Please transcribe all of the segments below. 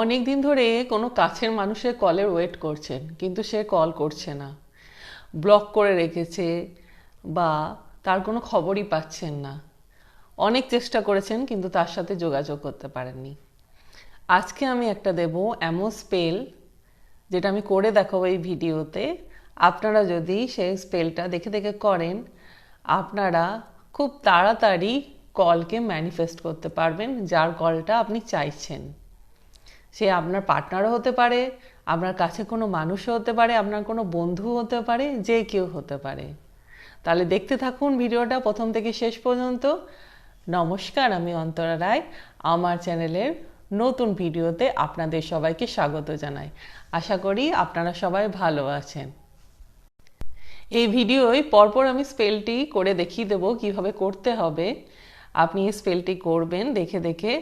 অনেক দিন ধরে কোনো কাছের মানুষের কলের ওয়েট করছেন, কিন্তু সে কল করছে না। ব্লক করে রেখেছে বা তার কোনো খবরই পাচ্ছেন না। অনেক চেষ্টা করেছেন, কিন্তু তার সাথে যোগাযোগ করতে পারেননি। আজকে আমি একটা দেব এমন স্পেল যেটা আমি করে দেখাবো এই ভিডিওতে। আপনারা যদি সেই স্পেলটা দেখে দেখে করেন, আপনারা খুব তাড়াতাড়ি কলকে ম্যানিফেস্ট করতে পারবেন, যার কলটা আপনি চাইছেন। সে আপনার পার্টনারও হতে পারে, আপনার কাছে কোনো মানুষও হতে পারে, আপনার কোনো বন্ধু হতে পারে, যে কেউ হতে পারে। তাহলে দেখতে থাকুন ভিডিওটা প্রথম থেকে শেষ পর্যন্ত। নমস্কার, আমি অন্তরা রায়। আমার চ্যানেলের নতুন ভিডিওতে আপনাদের সবাইকে স্বাগত জানাই। আশা করি আপনারা সবাই ভালো আছেন। এই ভিডিওয় পরপর আমি স্পেলটি করে দেখিয়ে দেবো কীভাবে করতে হবে। আপনি এই স্পেলটি করবেন দেখে দেখে।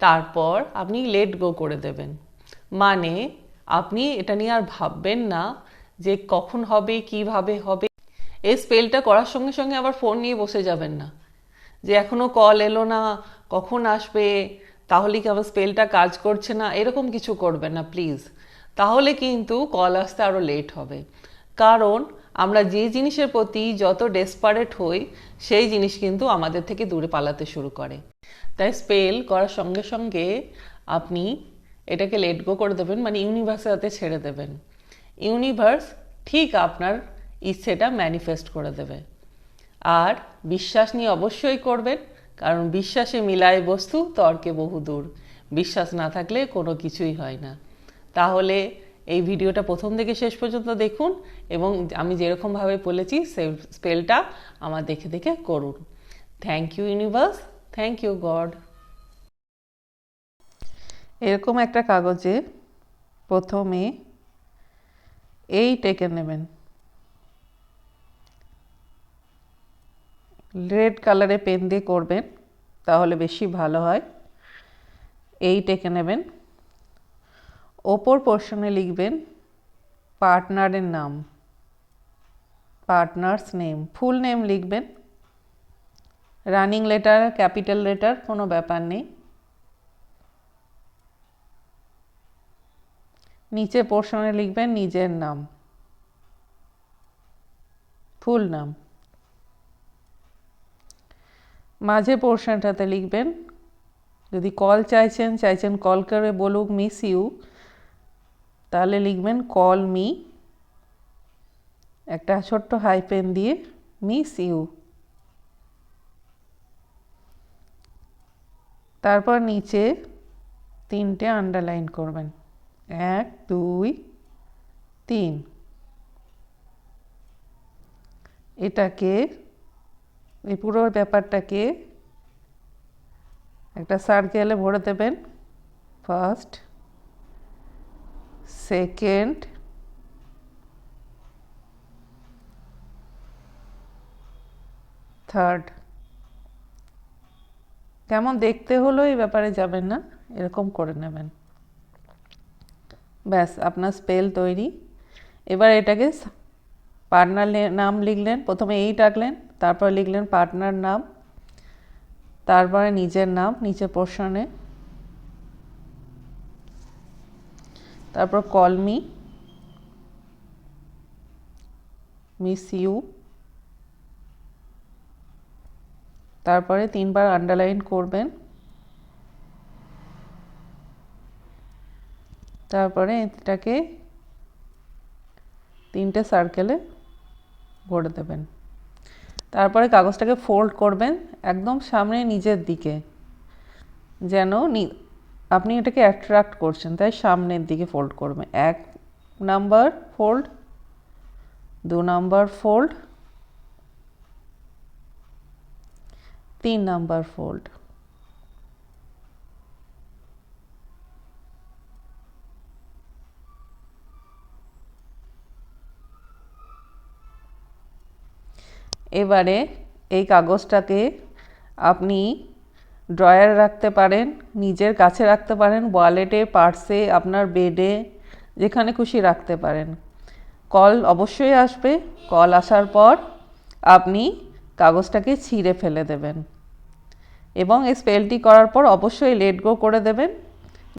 তারপর আপনি লেট গো করে দেবেন। মানে আপনি এটা নিয়ে আর ভাববেন না যে কখন হবে, কীভাবে হবে। এই স্পেলটা করার সঙ্গে সঙ্গে আবার ফোন নিয়ে বসে যাবেন না। যে এখনও কল এলো না, কখন আসবে, তাহলে কি আবার স্পেলটা কাজ করছে না? এরকম কিছু করবেন না প্লিজ তাহলে কিন্তু কল আসতে আরও লেট হবে। কারণ আমরা যে জিনিসের প্রতি যত ডেসপারেট হই, সেই জিনিস কিন্তু আমাদের থেকে দূরে পালাতে শুরু করে। তাই স্পেল করার সঙ্গে সঙ্গে আপনি এটাকে লেট গো করে দেবেন মানে ইউনিভার্সের হাতে ছেড়ে দেবেন। ইউনিভার্স ঠিক আপনার ইচ্ছেটা ম্যানিফেস্ট করে দেবে। আর বিশ্বাস নিয়ে অবশ্যই করবেন, কারণ বিশ্বাসে মিলায় বস্তু, তর্কে বহু দূর বিশ্বাস না থাকলে কোনো কিছুই হয় না। তাহলে এই ভিডিওটা প্রথম থেকে শেষ পর্যন্ত দেখুন এবং আমি যেরকমভাবে বলেছি, সেই স্পেলটা আমার দেখে দেখে করুন। Thank you universe thank you God এরকম একটা কাগজে প্রথমে এই টেকে নেবেন। রেড কালারে পেন দিয়ে করবেন, তাহলে বেশি ভালো হয়। এই টেকে নেবেন। ওপর পোর্শনে লিখবেন পার্টনারের নাম পার্টনার্স নেম ফুল নেম লিখবেন রানিং লেটার ক্যাপিটাল লেটার কোনো ব্যাপার নেই। নিচে পোর্শনে লিখবেন নিজের নাম ফুল নাম। মাঝে পোর্শনটাতে লিখবেন, যদি কল চাইছেন চাইছেন কল করে বলুক মিস ইউ তাহলে লিখবেন কল মি একটা ছোট্ট হাইপেন দিয়ে মিস ইউ তারপর নিচে তিনটে আন্ডারলাইন করবেন। এক, দুই, তিন। এটাকে, এই পুরো ব্যাপারটাকে একটা সার্কেলে ভরে দেবেন। ফার্স্ট সেকেন্ড থার্ড কেমন দেখতে হলো এই ব্যাপারে যাবেন না, এরকম করে নেবেন। ব্যাস, আপনার স্পেল তৈরি। এবার এটাকে পার্টনার নাম লিখলেন, প্রথমে এই ডাকলেন তারপর লিখলেন পার্টনার নাম, তারপরে নিজের নাম, নিচে পোর্শনে তারপর কলমি মিস ইউ তারপরে তিনবার আন্ডারলাইন করবেন, তারপরে এটাকে তিনটে সার্কেলে ভরে দেবেন। তারপরে কাগজটাকে ফোল্ড করবেন একদম সামনে নিজের দিকে, যেন আপনি এটাকে অ্যাট্রাক্ট করছেন, তাই সামনের দিকে ফোল্ড করবেন এক নাম্বার ফোল্ড দু নাম্বার ফোল্ড তিন নাম্বার ফোল্ড এবারে এই কাগজটাকে আপনি ড্রয়ারে রাখতে পারেন, নিজের কাছে রাখতে পারেন, ওয়ালেটে, পার্সে, আপনার বেডে, যেখানে খুশি রাখতে পারেন। কল অবশ্যই আসবে। কল আসার পর আপনি কাগজটাকে ছিঁড়ে ফেলে দেবেন। এবং এই স্পেলটি করার পর অবশ্যই লেট গো করে দেবেন।